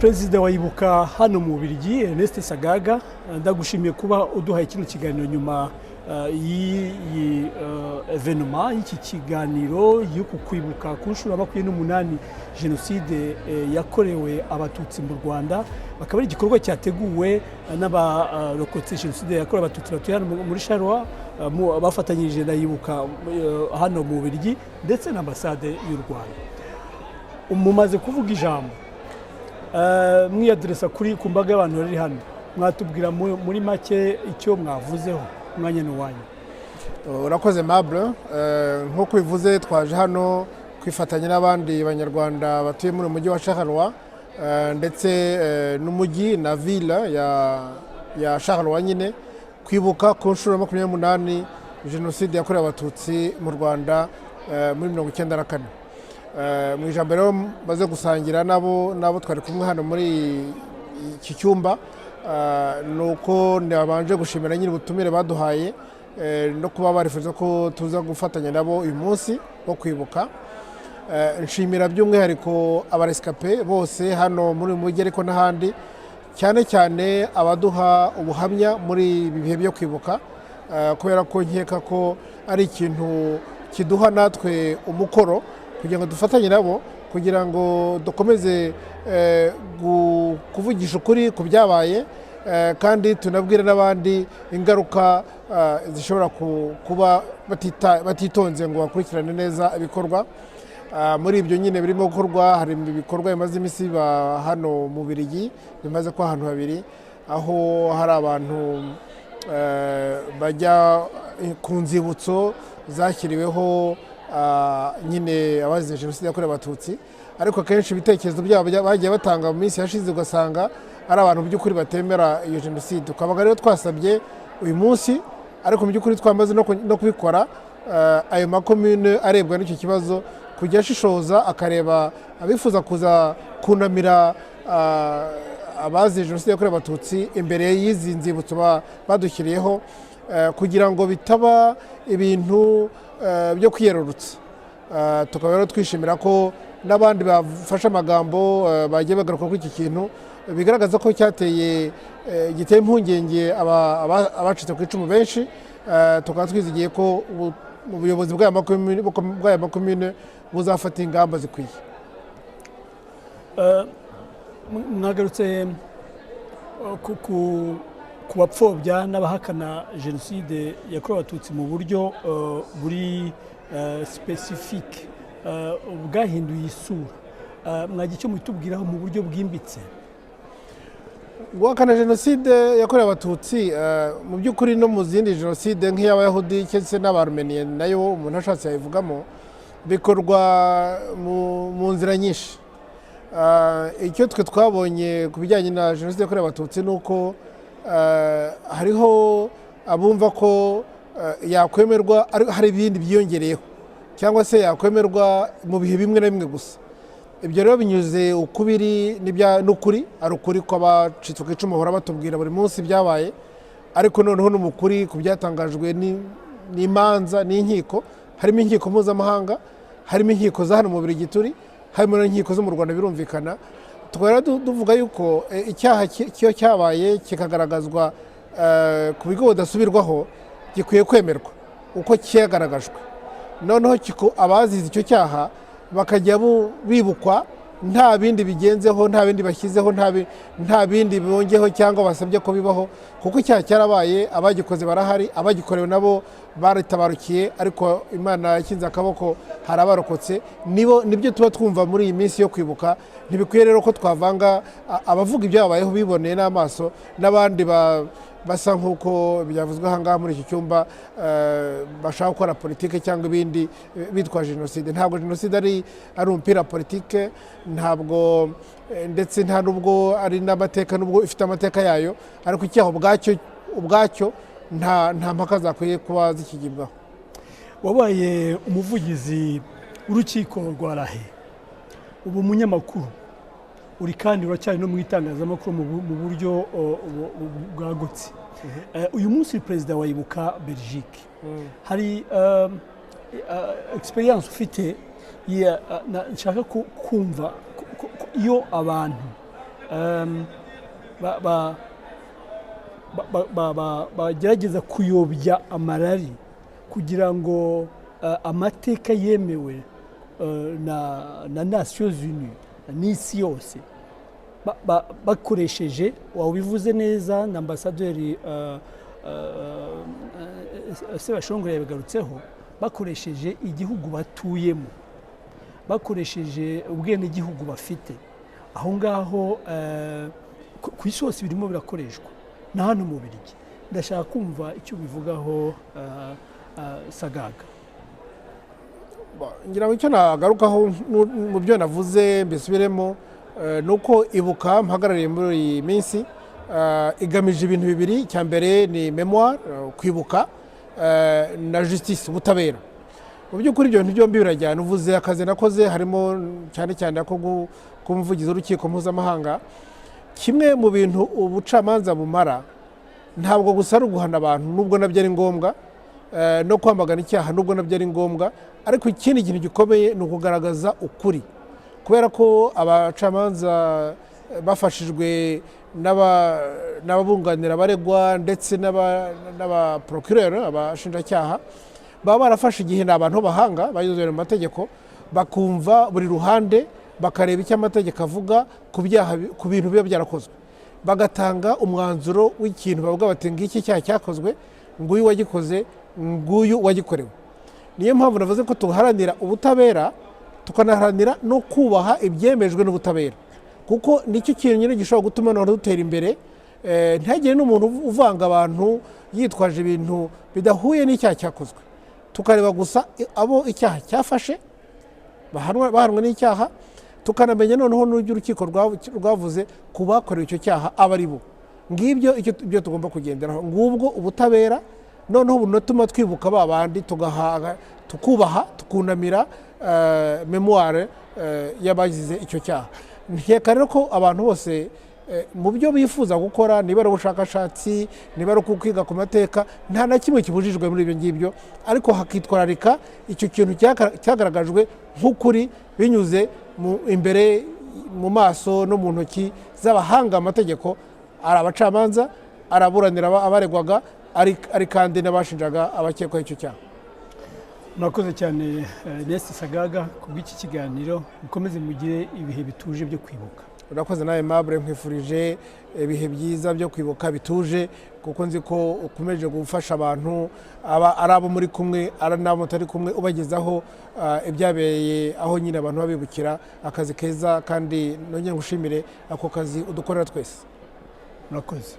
perezida wa ibuka hano mu Bubiligi Ernest Sagaga ndagushimiye kuba uduhaye kino kiganiro nyuma y'iyi evenema y'iki kiganiro y'uku kwibuka ku nshuro ya makumyabiri n'umunani jenoside yakorewe abatutsi mu rwanda. Akaba ari igikorwa cyateguwe n'abarokotse jenoside yakorewe abatutsi batuye hano muri sharwa bafatanyije na yibuka hano mu Bubiligi ndetse na ambasade y'u rwanda. Mumaze kuvuga ijambo mwiyaderesa kuri ku mbaga y'abantu bari hano. Mwatubwira muri make icyo mwavuzeho umwanya ni uwanyu. Urakoze mabure nk'uko bivuze twaje hano kwifatanya n'abandi banyarwanda batuye muri mujyi wa shaharwa ndetse n'umujyi na vila ya shaharwa nyine. Kwibuka ku nshuro ya makumyabiri n'umunani jenoside yakorewe abatutsi mu rwanda muri mirongo icyenda na kane. Mu ijambo rero maze gusangira nabo nabo twari kumwe hano muri iki cyumba ni uko nabanje gushimira nyine ubutumire baduhaye no kuba barifuza ko tuza gufatanya nabo uyu munsi wo kwibuka. Nshimira by'umwihariko abaresikape bose hano muri uyu mujyi ariko n'ahandi cyane cyane abaduha ubuhamya muri ibi bihe byo kwibuka kubera ko nkeka ko ari ikintu kiduha natwe umukoro kugira ngo dufatanye nabo kugira ngo dukomeze kuvugisha ukuri ku byabaye kandi tunabwire n'abandi ingaruka zishobora kuba batitonze ngo bakurikirane neza ibikorwa. Muri ibyo nyine birimo gukorwa hari ibikorwa bimaze iminsi biba hano mu birigi bimaze kuba ahantu habiri aho hari abantu bajya ku nzibutso zashyiriweho nyine abazize jenoside yakorewe abatutsi ariko akenshi ibitekerezo byabo bagiye batanga mu minsi yashize ugasanga ari abantu mu by'ukuri batemera iyo jenoside. Tukaba rero twasabye uyu munsi ariko mu by'ukuri twamaze no kubikora ayo makomune arebwa n'icyo kibazo kujya ashishoza akareba abifuza kuza kunamira abazize jenoside yakorewe abatutsi imbere y'izi nzibutso badushyiriyeho kugira ngo bitaba ibintu byo kwiyerurutsa. Tukaba rero twishimira ko n'abandi bafashe amagambo bagiye bagaruka kuri iki kintu bigaragaza ko cyateye giteye impungenge abacitse ku icumu benshi. Tukaba twizigiye ko ubuyobozi bw'aya makomine buzafata ingamba zikwiye. Mwagarutse ku bapfobya n'abahakana jenoside yakorewe abatutsi mu buryo buri sipesifike bwahinduye isura. Mwagira icyo mutubwiraho mu buryo bwimbitse? Guhakana jenoside yakorewe abatutsi mu by'ukuri no mu zindi jenoside nk'iy'abayahudi ndetse n'abarumeniye na yo umuntu ashatse yayivugamo bikorwa mu nzira nyinshi. Icyo twe twabonye ku bijyanye na jenoside yakorewe abatutsi ni uko hariho abumva ko yakwemerwa hari ibindi byiyongereyeho cyangwa se yakwemerwa mu bihe bimwe na bimwe gusa. Ibyo rero binyuze ukubiri n'ukuri ari ukuri ko abacitse ku icumu bahora batubwira buri munsi byabaye ariko noneho no mu kuri ku byatangajwe n'imanza n'inkiko harimo inkiko mpuzamahanga harimo inkiko za hano mu biri turi harimo n'inkiko zo mu rwanda birumvikana tukaba tuvuga yuko icyaha kiyo cyabaye kikagaragazwa ku bigo budasubirwaho gikwiye kwemerwa. Uko cyagaragajwe. Noneho abazize icyo cyaha bakajya bibukwa nta bindi bigenzeho nta bindi bashyizeho nta bindi bongeho cyangwa basabye ko bibaho kuko icyaha cyarabaye abagikoze barahari abagikorewe nabo baritabarukiye ariko imana yakinze akaboko hari abarokotse ni byo tuba twumva muri iyi minsi yo kwibuka. Ntibikwiye rero ko twavanga abavuga ibyabayeho biboneye n'amaso n'abandi basa nk'uko byavuzwe aha ngaha muri iki cyumba bashaka gukora politike cyangwa ibindi bitwaje jenoside. Ntabwo jenoside ari umupira politike ntabwo ndetse nta n'ubwo ari n'amateka n'ubwo ifite amateka yayo. Ariko icyaha ubwacyo nta mpaka zakwiye kuba zikigibwaho. Wabaye umuvugizi w'urukiko rwa rahe ubu umunyamakuru. Uri kandi uracyari no mu itangazamakuru mu buryo bwagutse. Uyu munsi perezida wa ibuka belgique hari egisperiyanse ufite nshaka kumva iyo abantu em, ba- ba- ba- ba- ba- ba- bagerageza kuyobya amarari kugira ngo eh, amateka yemewe eh, na na nasiyo zuni n'isi yose. Ba- ba- bakoresheje wabivuze neza na ambasaderi eh, eh, sebashongore yabigarutseho bakoresheje igihugu batuyemo. Bakoresheje ubwenegihugu bafite. Aho ngaho ku- isi hose birimo birakoreshwa. Na hano mu Bubiligi. Ndashaka kumva icyo bivugaho eh, sagaga. Ngira ngo icyo nagarukaho mu- byo navuze mbisubiremo eh, ni uko ibuka mpagarariye muri iyi minsi eh, igamije ibintu bibiri. Icya mbere ni memoire eh, kwibuka na justice ubutabera. Mu by'ukuri ibyo bintu byombi birajyana. Uvuze akazi nakoze harimo cyane cyane ako gu- kuba umuvugizi w'urukiko mpuzamahanga. Kimwe mu bintu ubucamanza bumara ntabwo gusa ari uguhana abantu nubwo na byo ari ngombwa. No kwamagana icyaha nubwo na byo ari ngombwa ariko ikindi kintu gikomeye ni ukugaragaza ukuri. Kubera ko abacamanza eh, bafashijwe n'aba- n'ababunganira abaregwa ndetse n'aba- n'abaprocureur abashinjacyaha baba barafashe igihe ni abantu b'abahanga bayoboye mu mategeko bakumva buri ruhande bakareba icyo amategeko avuga ku bintu biba byarakozwe. Bagatanga umwanzuro w'ikintu bavuga bati ngiki cyaha cyakozwe? Nguyu wagikoze nguyu wagikorewe. Niyo mpamvu navuze ko tuharanira ubutabera tukanaharanira no kubaha ibyemejwe n'ubutabera. Kuko ni cyo kintu nyine gishobora gutuma noneho dutera imbere Eh, ntihagire n'umuntu uvanga abantu yitwaje ibintu bidahuye n'icyaha cyakozwe. Tukareba gusa abo icyaha cyafashe bahanwa n'icyaha tukanamenya noneho n'uburyo urukiko rwavu- rwavuze ku bakorewe icyo cyaha aba ari bo. Ngibyo ibyo tugomba kugenderaho. Ngubwo ubutabera noneho bunatuma twibuka ba bandi tugahaga tukubaha tukunamira eh, memoire eh, y'abagize icyo cyaha. Nkeka rero ko abantu bose eh, mu byo bifuza gukora niba ari ubushakashatsi niba ari ukwiga ku mateka nta na kimwe kibujijwe muri ibyo ngibyo. Ariko hakitwararika icyo kintu cyagaragajwe nk'ukuri binyuze imbere mu maso no mu ntoki z'abahanga amategeko. Ari abacamanza ari aburanira aba- abaregwaga ari ari kandi n'abashinjaga abakekwaho icyo cyaha. Murakoze cyane eh, Ernest Sagaga ku bw'iki kiganiro mukomeze mugire ibihe bituje byo kwibuka. Urakoze nawe mabure nkwifurije ibihe byiza byo kwibuka bituje kuko nzi ko ukomeje gufasha abantu aba ari abo muri kumwe ari n'abo mutari kumwe ubagezaho ah, ibyabereye aho nyine abantu babibukira akazi keza kandi nongere ngushimire ako kazi udukorera twese. Murakoze.